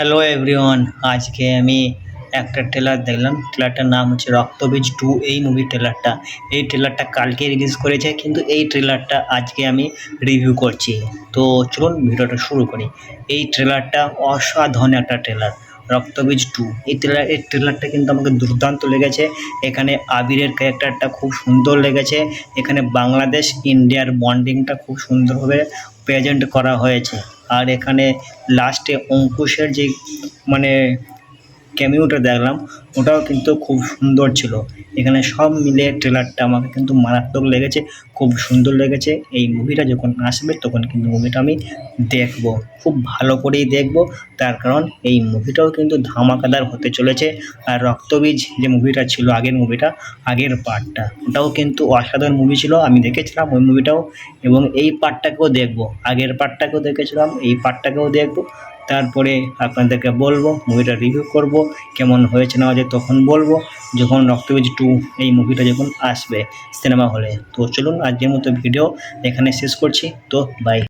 Hello everyone আজকে আমি একটা ট্রেলার দেখলাম। ট্রেলারটার নাম হচ্ছে রক্তবীজ টু। এই মুভি ট্রেলারটা এই ট্রেলারটা কালকে রিলিজ করেছে, কিন্তু এই ট্রেলারটা আজকে আমি রিভিউ করছি। তো চলুন ভিডিওটা শুরু করি। এই ট্রেলারটা অসাধারণ একটা ট্রেলার রক্তবীজ টু। এই ট্রেলার এই ট্রেলারটা কিন্তু আমাকে দুর্দান্ত লেগেছে। এখানে আবিরের ক্যারেক্টারটা খুব সুন্দর লেগেছে। এখানে বাংলাদেশ ইন্ডিয়ার বন্ডিংটা খুব সুন্দরভাবে প্রেজেন্ট করা হয়েছে। আর এখানে লাস্টে অঙ্কুশের যে মানে ক্যামিওটা দেখলাম, ওটাও কিন্তু খুব সুন্দর ছিল। এখানে সব মিলে ট্রেলারটা আমাকে কিন্তু মারাত্মক লেগেছে, খুব সুন্দর লেগেছে। এই মুভিটা যখন আসবে, তখন কিন্তু মুভিটা আমি দেখব, খুব ভালো করেই দেখব। তার কারণ এই মুভিটাও কিন্তু ধামাকাদার হতে চলেছে। আর রক্তবীজ যে মুভিটা ছিল, আগের মুভিটা আগের পার্টটা ওটাও কিন্তু অসাধারণ মুভি ছিল। আমি দেখেছিলাম ওই মুভিটাও এবং এই পার্টটাকেও দেখব। আগের পার্টটাকেও দেখেছিলাম, এই পার্টটাকেও দেখব। তারপরে আপনাদেরকে বলব মুভিটা রিভিউ করব, কেমন হয়েছে না হয়েছে তখন বলব, যখন রক্তবীজ টু এই মুভিটা যখন আসবে সিনেমা হলে তো চলুন আজকের মতো ভিডিও এখানে শেষ করছি, তো বাই